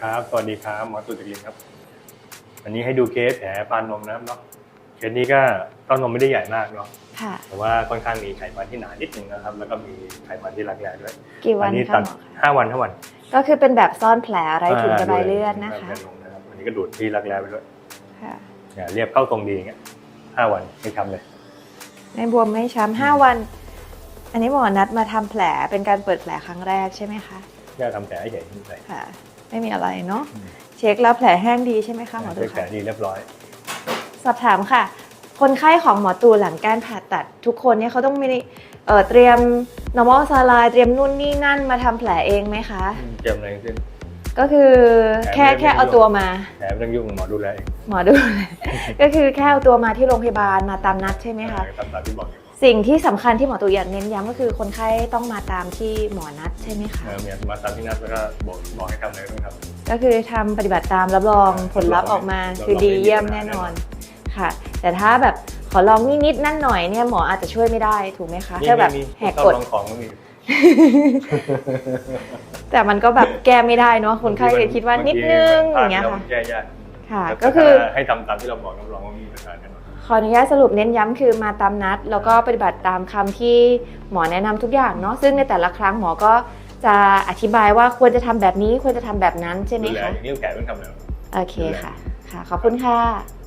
ครับสวัสดีครับหมอตุจิลินครับ วันนี้ให้ดูเคสแผลปานนมนะครับเนาะเคสนี้ก็เต้านมไม่ได้ใหญ่มากเนาะค่ะ แต่ว่าค่อนข้างมีไขมันที่หนานิดนึงนะครับ แล้วก็มีไขมันที่รักแร้ด้วยกี่วันนี้คะตัดหมอคะห้าวันห้าวัน ก็คือเป็นแบบซ่อนแผลไร้ถุงระบายเลือดานะคะด้วยนะครับวันนี้ก็ดูดที่รักแร้ไปด้วยค่ะเนี่ยเรียบเข้าตรงดีอย่างเงี้ยห้าวันไม่ทำเลยไม่บวมไม่ช้ำห้าวัน อันนี้หมอนัดมาทำแผลเป็นการเปิดแผลครั้งแรกใช่ไหมคะแค่ทำแผลให้ใหญ่ขึ้นไปค่ะ ไม่มีอะไรเนาะอืมเช็คแล้วแผลแห้งดีใช่ไหมคะหมอตูเช็คแผลคะดีเรียบร้อย สอบถามค่ะ คนไข้ของหมอตูหลังการผ่าตัดทุกคนเนี่ยเขาต้องมีเอ่อเตรียม normal saline เตรียมนู่นนี่นั่นมาทำแผลเองไหมคะ เจ็บอะไรทั้งสิ้น ก็คือแค่แผลไม่แค่เอาไม่ตัวมา แผลไม่ต้องยุ่งหมอดูแลเองหมอดู ก็คือแค่เอาตัวมาที่โรงพยาบาลมาตามนัดใช่ไหมคะทำตามที่บอกอยู่ สิ่งที่สำคัญที่หมอตูอยากเน้นย้ำก็คือคนไข้ต้องมาตามที่หมอนัดใช่ไหมคะเออมีมาตามที่นัดแล้วก็บอกบอกให้ทำอะไรก็ต้องทำก็คือทำปฏิบัติตามรับรองผลลัพธ์ออกมารับรองคือดีเยี่ยมไม่มีปัญหาแน่นอนแน่นค่ะ แต่ถ้าแบบขอลองนิดๆนั่นหน่อยเนี่ยหมออาจจะช่วยไม่ได้ถูกไหมคะมีถ้าแบบมีแหกชอบกฎลองของก็มีแต่มันก็แบบแก้ไม่ได้เนาะคนไข้เลยคิดว่านิดนึงอย่างเงี้ยแล้วค่ะมันแก้ยากค่ะแต่ก็คือถ้าให้ทำตามที่เราบอกรับรองว่ามีปัญหาแน่นอน ขออนุญาตสรุปเน้นย้ำคือมาตามนัด แล้วก็ปฏิบัติตามคำที่หมอแนะนำทุกอย่างเนาะซึ่งในแต่ละครั้งหมอก็จะอธิบายว่าควรจะทำแบบนี้ควรจะทำแบบนั้นใช่ไหมดูแลคะอย่างนี้แก่ต้องทำแล้วโอเคค่ะค่ะ ขอบคุณค่ะ